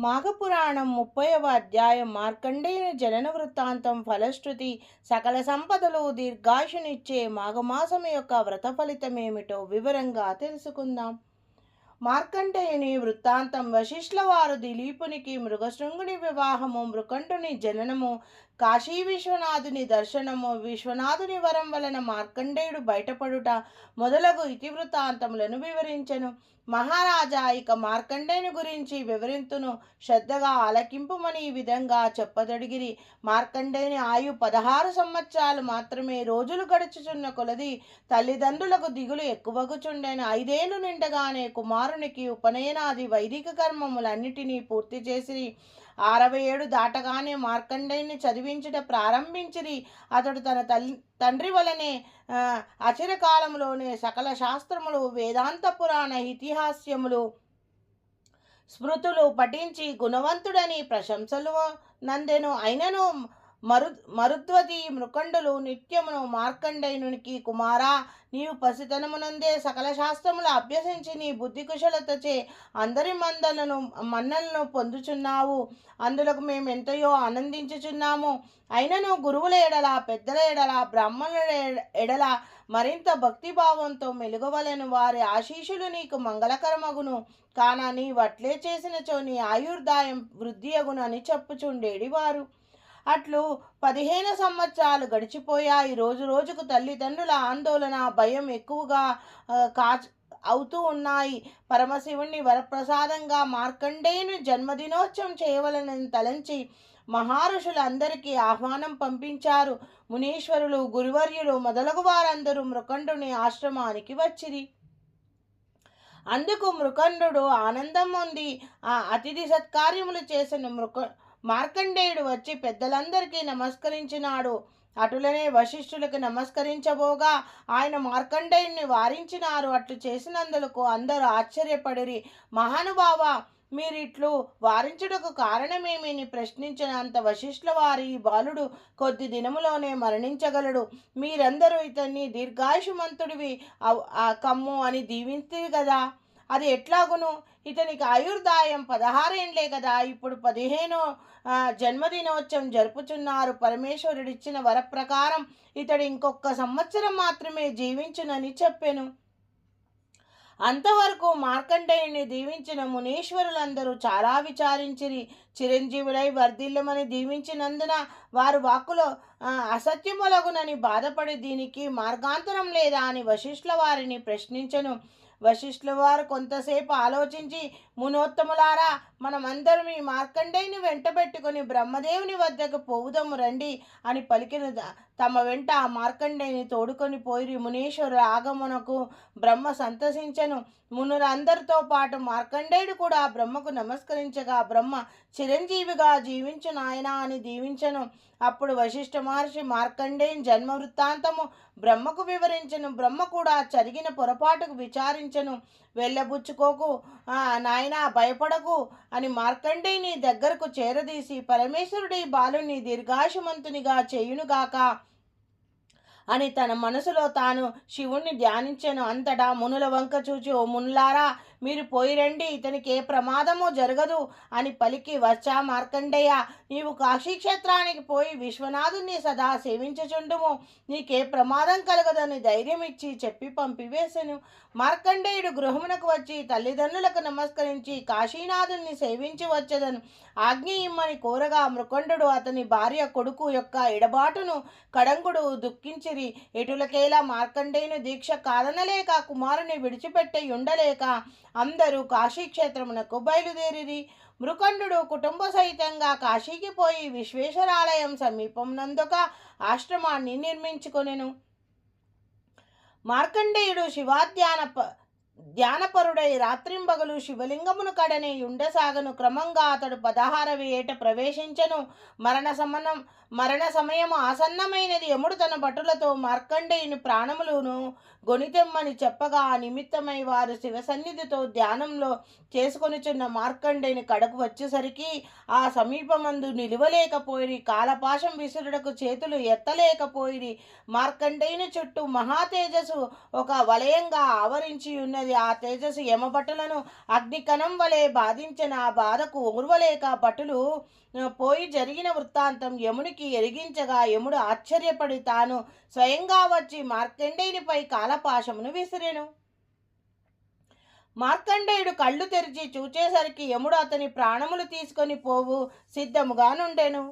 మాఘపురాణం ముప్పైవ అధ్యాయం మార్కండేయుని జనన వృత్తాంతం ఫలశ్రుతి సకల సంపదలు దీర్ఘాయునిచ్చే మాఘమాసం యొక్క వ్రత ఫలితమేమిటో వివరంగా తెలుసుకుందాం. మార్కండేయుని వృత్తాంతం వశిష్ఠుల వారు దిలీపునికి మృగశృంగుని వివాహము మృకంఠుని జననము కాశీ విశ్వనాథుని దర్శనము విశ్వనాథుని వరం వలన మార్కండేయుడు బయటపడుట మొదలగు ఇతివృత్తాంతములను వివరించెను. మహారాజా ఇక మార్కండేయుని గురించి వివరింతును. శ్రద్ధగా ఆలకింపుమని ఈ విధంగా చెప్పదొడిగిరి. మార్కండేయుని ఆయు పదహారు సంవత్సరాలు మాత్రమే రోజులు గడుచుచున్న కొలది తల్లిదండ్రులకు దిగులు ఎక్కువగుచుండెను. ఐదేళ్ళు నిండగానే కుమారునికి ఉపనయనాది వైదిక కర్మములన్నిటినీ పూర్తి చేసి అరవై ఏడు దాటగానే మార్కండేయుని చదివించుట ప్రారంభించిరి. అతడు తన తల్లి తండ్రి వలనే అచిరకాలంలోనే సకల శాస్త్రములు వేదాంత పురాణ ఇతిహాస్యములు స్మృతులు పఠించి గుణవంతుడని ప్రశంసలు నందెను. అయినను మరు మరుద్వతి మృకండులు నిత్యమును మార్కండేయునికి కుమారా నీవు పసితనమునందే సకల శాస్త్రములు అభ్యసించి నీ బుద్ధి కుశలతచే అందరి మందలను మన్నలను పొందుచున్నావు. అందులకు మేము ఎంతయో ఆనందించుచున్నాము. అయినను గురువుల ఎడల పెద్దల ఎడల బ్రాహ్మణుల ఎడల మరింత భక్తిభావంతో మెలుగవలను వారి ఆశీషులు నీకు మంగళకరమగును. కాన నీ వట్లే చేసినచో నీ ఆయుర్దాయం వృద్ధి అగును అని చెప్పుచుండేడి వారు అట్లు పదిహేను సంవత్సరాలు గడిచిపోయాయి. రోజు రోజుకు తల్లిదండ్రుల ఆందోళన భయం ఎక్కువగా కాచ్ అవుతూ ఉన్నాయి. పరమశివుణ్ణి వరప్రసాదంగా మార్కండేయుని జన్మదినోత్సవం చేయవలనని తలంచి మహారుషులందరికీ ఆహ్వానం పంపించారు. మునీశ్వరులు గురువర్యులు మొదలగు వారందరూ మృకండుని ఆశ్రమానికి వచ్చిరి. అందుకు మృకండు ఆనందం ఉంది ఆ అతిథి సత్కార్యములు చేసిన మృక మార్కండేయుడు వచ్చి పెద్దలందరికీ నమస్కరించినాడు. అటులనే వశిష్ఠులకు నమస్కరించబోగా ఆయన మార్కండేయుని వారించినారు. అట్లు చేసినందులకు అందరూ ఆశ్చర్యపడిరి. మహానుభావ మీరిట్లు వారించుటకు కారణమేమని ప్రశ్నించినంత వశిష్ఠుల వారి ఈ బాలుడు కొద్ది దినములోనే మరణించగలడు. మీరందరూ ఇతన్ని దీర్ఘాయుషమంతుడివి కమ్ము అని దీవించి కదా అది ఎట్లాగును? ఇతనికి ఆయుర్దాయం పదహారేండ్లే కదా. ఇప్పుడు పదిహేనో జన్మదినోత్సవం జరుపుచున్నారు. పరమేశ్వరుడిచ్చిన వరప్రకారం ఇతడు ఇంకొక సంవత్సరం మాత్రమే జీవించునని చెప్పెను. అంతవరకు మార్కండేయుని దీవించిన మునీశ్వరులందరూ చాలా విచారించిరి. చిరంజీవులై వర్ధిల్లమని దీవించినందున వారు వాక్కులో అసత్యములగునని బాధపడి దీనికి మార్గాంతరం లేదా అని వశిష్ఠుల వారిని ప్రశ్నించను. వశిష్ఠుల వారు కొంతసేపు ఆలోచించి మునోత్తములారా మనమందరం ఈ మార్కండేయుని వెంటబెట్టుకుని బ్రహ్మదేవుని వద్దకు పోవుదము రండి అని పలికిన తమ వెంట ఆ మార్కండేయుని తోడుకొని పోయి మునీశ్వరుల ఆగమనకు బ్రహ్మ సంతసించను. మునులందరితో పాటు మార్కండేయుడు కూడా బ్రహ్మకు నమస్కరించగా బ్రహ్మ చిరంజీవిగా జీవించు నాయనా అని దీవించను. అప్పుడు వశిష్ఠ మహర్షి మార్కండేయుని జన్మ వృత్తాంతము బ్రహ్మకు వివరించను. బ్రహ్మ కూడా జరిగిన పొరపాటుకు విచారించను. వెళ్ళబుచ్చుకోకు నాయనా భయపడకు అని మార్కండేయుని దగ్గరకు చేరదీసి పరమేశ్వరుడి బాలుని దీర్ఘాశమంతునిగా చేయునుగాక అని తన మనసులో తాను శివుణ్ణి ధ్యానించెను. అంతటా మునుల వంక చూచి ఓ మునులారా మీరు పోయిరండి ఇతనికి ఏ ప్రమాదము జరగదు అని పలికి వచ్చా మార్కండేయ. నీవు కాశీక్షేత్రానికి పోయి విశ్వనాథుని సదా సేవించుచుండుము. నీకే ప్రమాదం కలగదని ధైర్యం ఇచ్చి చెప్పి పంపివేశను మార్కండేయుడు గృహమునకు వచ్చి తల్లిదండ్రులకు నమస్కరించి కాశీనాథుని సేవించి వచ్చదను. ఆజ్ఞ ఇమ్మని కోరగా మృకండు అతని భార్య కొడుకు యొక్క ఎడబాటును కడంగుడు దుఃఖించిరి. ఎటులకేలా మార్కండేయుని దీక్ష కాదనలేక కుమారుని విడిచిపెట్టి ఉండలేక అందరూ కాశీక్షేత్రమునకు బయలుదేరిరి. మృకండు కుటుంబ సహితంగా కాశీకి పోయి విశ్వేశ్వరాలయం సమీపం నందొక ఆశ్రమాన్ని నిర్మించుకొనెను. మార్కండేయుడు శివాధ్యాన ప- ధ్యానపరుడై రాత్రింబగలు శివలింగమును కడనే యుండసాగను క్రమంగా అతడు పదహారవ ఏట ప్రవేశించెను. మరణ సమనం మరణ సమయము ఆసన్నమైనది. యముడు తన భటులతో మార్కండేయుని ప్రాణములను గొనితెమ్మని చెప్పగా ఆ నిమిత్తమై వారు శివ సన్నిధితో ధ్యానంలో చేసుకొనిచున్న మార్కండేయుని కడకు వచ్చేసరికి ఆ సమీపమందు నిలువలేకపోయిరి. కాలపాశం విసురుడకు చేతులు ఎత్తలేకపోయి మార్కండేయుని చుట్టూ మహా తేజస్సు ఒక వలయంగా ఆవరించి ఉన్నది. ఆ తేజస్సు యమభటులను అగ్నికణం వలె బాధించిన ఆ బాధకు ఓర్వలేక భటులు పోయి జరిగిన వృత్తాంతం యమునికి ఎరిగించగా యముడు ఆశ్చర్యపడి తాను స్వయంగా వచ్చి మార్కండేయునిపై కాలపాశమును విసిరెను. మార్కండేయుడు కళ్ళు తెరిచి చూచేసరికి యముడు అతని ప్రాణములు తీసుకొని పోవు సిద్ధముగా నుండెను.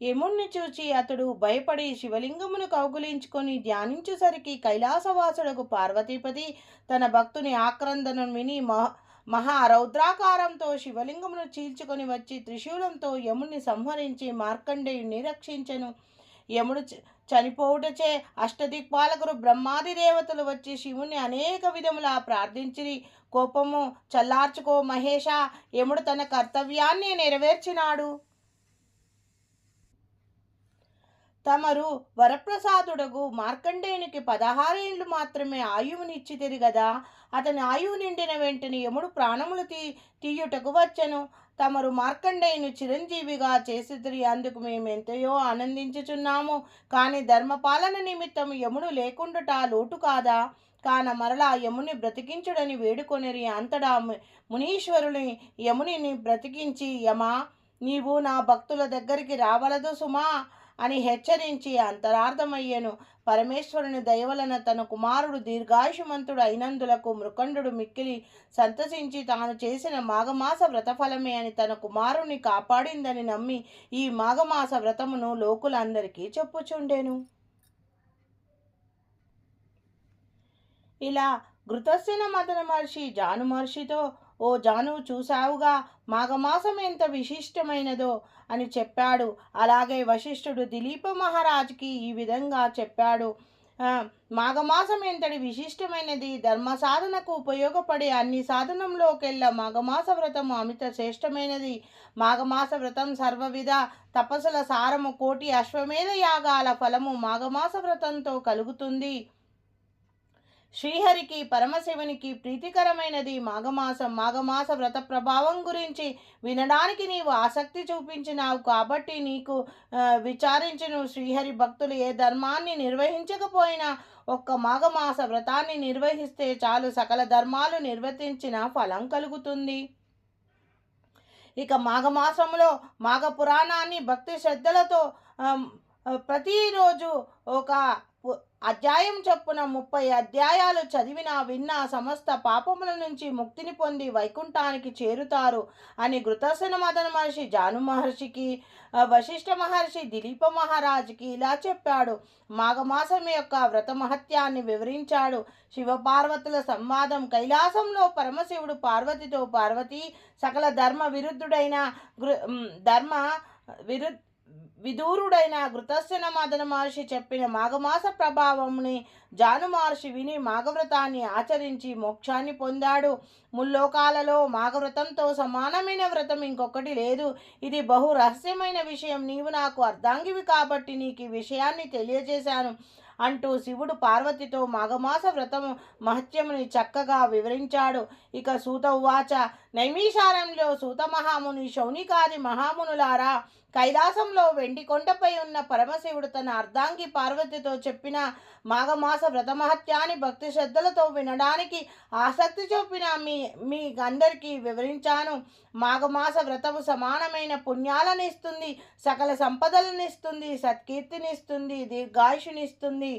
యముణ్ణి చూచి అతడు భయపడి శివలింగమును కౌగులించుకొని ధ్యానించేసరికి కైలాసవాసుడకు పార్వతీపతి తన భక్తుని ఆక్రందనను విని మహా మహారౌద్రాకారంతో శివలింగమును చీల్చుకొని వచ్చి త్రిశూలంతో యముని సంహరించి మార్కండేయుని రక్షించెను యముడు చనిపోవుటచే అష్టదిక్పాలకులు బ్రహ్మాది దేవతలు వచ్చి శివుని అనేక విధములా ప్రార్థించిరి. కోపము చల్లార్చుకో మహేష యముడు తన కర్తవ్యాన్ని నెరవేర్చినాడు. తమరు వరప్రసాదుడగు మార్కండేయునికి పదహారేండ్లు మాత్రమే ఆయువునిచ్చితిరి గదా అతని ఆయువు నిండిన వెంటనే యముడు ప్రాణములు తీ తీయుటకు వచ్చెను. తమరు మార్కండేయుని చిరంజీవిగా చేసితిరి అందుకు మేము ఆనందించుచున్నాము. కానీ ధర్మపాలన నిమిత్తం యముడు లేకుండుట లోటు కాదా? కాన మరలా యముని బ్రతికించుడని వేడుకొనిరి అంతటా మునీశ్వరుని యమునిని బ్రతికించి యమా నీవు నా భక్తుల దగ్గరికి రావలదు సుమా. అని హెచ్చరించి అంతరార్థమయ్యేను. పరమేశ్వరుని దయవలన తన కుమారుడు దీర్ఘాయుషమంతుడు అయినందులకు మృకండు మిక్కిలి సంతసించి తాను చేసిన మాఘమాస వ్రతఫలమే అని తన కుమారుని కాపాడిందని నమ్మి ఈ మాఘమాస వ్రతమును లోకులందరికీ చెప్పుచుండెను. ఇలా ఘృతస్యన మదన మహర్షి జాను మహర్షితో ఓ జాను చూశావుగా మాఘమాసం ఎంత విశిష్టమైనదో అని చెప్పాడు. అలాగే వశిష్ఠుడు దిలీప మహారాజ్కి ఈ విధంగా చెప్పాడు. మాఘమాసం ఎంతటి విశిష్టమైనది? ధర్మ సాధనకు ఉపయోగపడే అన్ని సాధనంలోకెల్లా మాఘమాస వ్రతము అమిత శ్రేష్టమైనది మాఘమాస వ్రతం సర్వవిధ తపస్సుల సారము కోటి అశ్వమేధ యాగాల ఫలము మాఘమాస వ్రతంతో కలుగుతుంది. శ్రీహరికి పరమశివునికి ప్రీతికరమైనది మాఘమాసం. మాఘమాస వ్రత ప్రభావం గురించి వినడానికి నీవు ఆసక్తి చూపించినావు కాబట్టి నీకు విచారించను విచారించును. శ్రీహరి భక్తులు ఏ ధర్మాన్ని నిర్వహించకపోయినా ఒక్క మాఘమాస వ్రతాన్ని నిర్వహిస్తే చాలు. సకల ధర్మాలు నిర్వర్తించిన ఫలం కలుగుతుంది. ఇక మాఘమాసంలో మాఘ పురాణాన్ని భక్తి శ్రద్ధలతో ప్రతిరోజు ఒక అధ్యాయం చొప్పున ముప్పై అధ్యాయాలు చదివినా విన్న సమస్త పాపముల నుంచి ముక్తిని పొంది వైకుంఠానికి చేరుతారు అని గృతసన మదన మహర్షి జాను మహర్షికి వశిష్ఠ మహర్షి దిలీప మహారాజుకి ఇలా చెప్పాడు. మాఘమాసం యొక్క వ్రత మహత్యాన్ని వివరించాడు. శివపార్వతుల సంవాదం కైలాసంలో పరమశివుడు పార్వతితో పార్వతి సకల ధర్మ విరుద్ధుడైన గృ ధర్మ విరుద్ విదూరుడైన ఘృతస్సన మదన మహర్షి చెప్పిన మాఘమాస ప్రభావంని జాను మహర్షి విని మాఘవ్రతాన్ని ఆచరించి మోక్షాన్ని పొందాడు. ముల్లోకాలలో మాఘవ్రతంతో సమానమైన వ్రతం ఇంకొకటి లేదు. ఇది బహు రహస్యమైన విషయం. నీవు నాకు అర్ధాంగివి కాబట్టి నీకు ఈ విషయాన్ని తెలియజేశాను. అంటూ శివుడు పార్వతితో మాఘమాస వ్రతము మహత్యముని చక్కగా వివరించాడు. ఇక సూత ఉవాచ నైమిషారంలో సూత మహాముని శౌనికాది మహామునులారా కైలాసంలో వెండి కొండపై ఉన్న పరమశివుడు తన అర్ధాంగి పార్వతితో చెప్పిన మాఘమాస వ్రతమహత్యాన్ని భక్తి శ్రద్ధలతో వినడానికి ఆసక్తి చూపిన మీ మీ అందరికీ వివరించాను. మాఘమాస వ్రతము సమానమైన పుణ్యాలను ఇస్తుంది సకల సంపదలను ఇస్తుంది సత్కీర్తినిస్తుంది దీర్ఘాయుషునిస్తుంది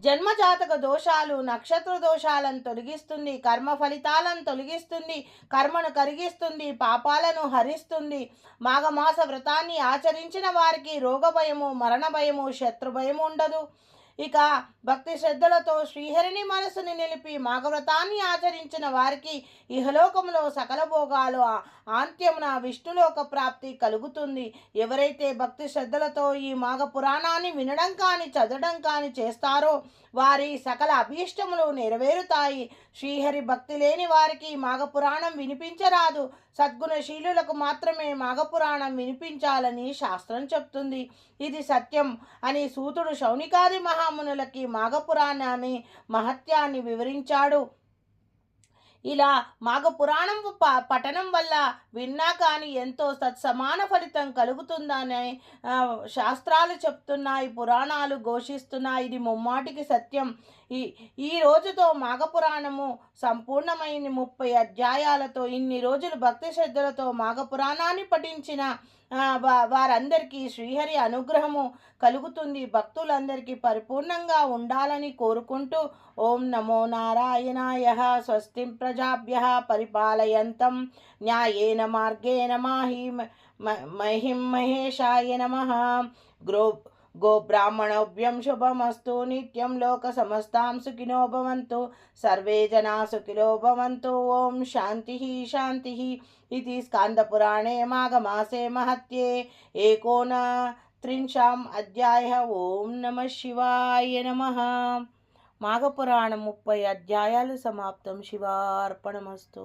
జన్మజాతక దోషాలు నక్షత్ర దోషాలను తొలగిస్తుంది కర్మ ఫలితాలను తొలగిస్తుంది కర్మను కరిగిస్తుంది పాపాలను హరిస్తుంది. మాఘమాస వ్రతాన్ని ఆచరించిన వారికి రోగ భయము మరణ భయము శత్రు భయము ఉండదు. ఇక భక్తి శ్రద్ధలతో శ్రీహరిని మనసుని నిలిపి మాఘవ్రతాన్ని ఆచరించిన వారికి ఇహలోకంలో సకల భోగాలు ఆ- ఆంత్యమున విష్ణులోక ప్రాప్తి కలుగుతుంది. ఎవరైతే భక్తి శ్రద్ధలతో ఈ మాఘ పురాణాన్ని వినడం కానీ చదవడం కానీ చేస్తారో వారి సకల అభీష్టములు నెరవేరుతాయి. శ్రీహరి భక్తి లేని వారికి మాఘ పురాణం వినిపించరాదు. సద్గుణశీలులకు మాత్రమే మాఘపురాణం వినిపించాలని శాస్త్రం చెప్తుంది. ఇది సత్యం అని సూతుడు శౌనికాది మహామునులకి మాఘపురాణాన్ని మహత్యాన్ని వివరించాడు. ఇలా మాఘపురాణం ప పఠనం వల్ల విన్నా కానీ ఎంతో సత్సమాన ఫలితం కలుగుతుందని శాస్త్రాలు చెప్తున్నాయి పురాణాలు ఘోషిస్తున్నాయి. ఇది ముమ్మాటికి సత్యం. ఈ ఈ రోజుతో మాఘపురాణము సంపూర్ణమైన ముప్పై అధ్యాయాలతో ఇన్ని రోజులు భక్తి శ్రద్ధలతో మాఘపురాణాన్ని పఠించిన వారందరికీ శ్రీహరి అనుగ్రహము కలుగుతుంది. భక్తులందరికీ పరిపూర్ణంగా ఉండాలని కోరుకుంటూ ఓం నమో నారాయణాయ. స్వస్తి ప్రజాభ్య పరిపాలయంతం. న్యాయేన మార్గేణ మాహి మ- మహిం మహేశాయ నమ. గ్రో గోబ్రాహ్మణోభ్యం శుభమస్తు నిత్యం లోక సమస్తాం సుఖినో భవంతు సర్వే జనా సుఖినో భవంతు ఓం శాంతి శాంతి ఇది స్కాందపురాణే మాఘమాసే మహత్యే ఏకోనత్రింశాం అధ్యాయ ఓం నమ శివాయ నమ మాఘపురాణం ముప్పై అధ్యాయాలు సమాప్తం శివార్పణమస్తు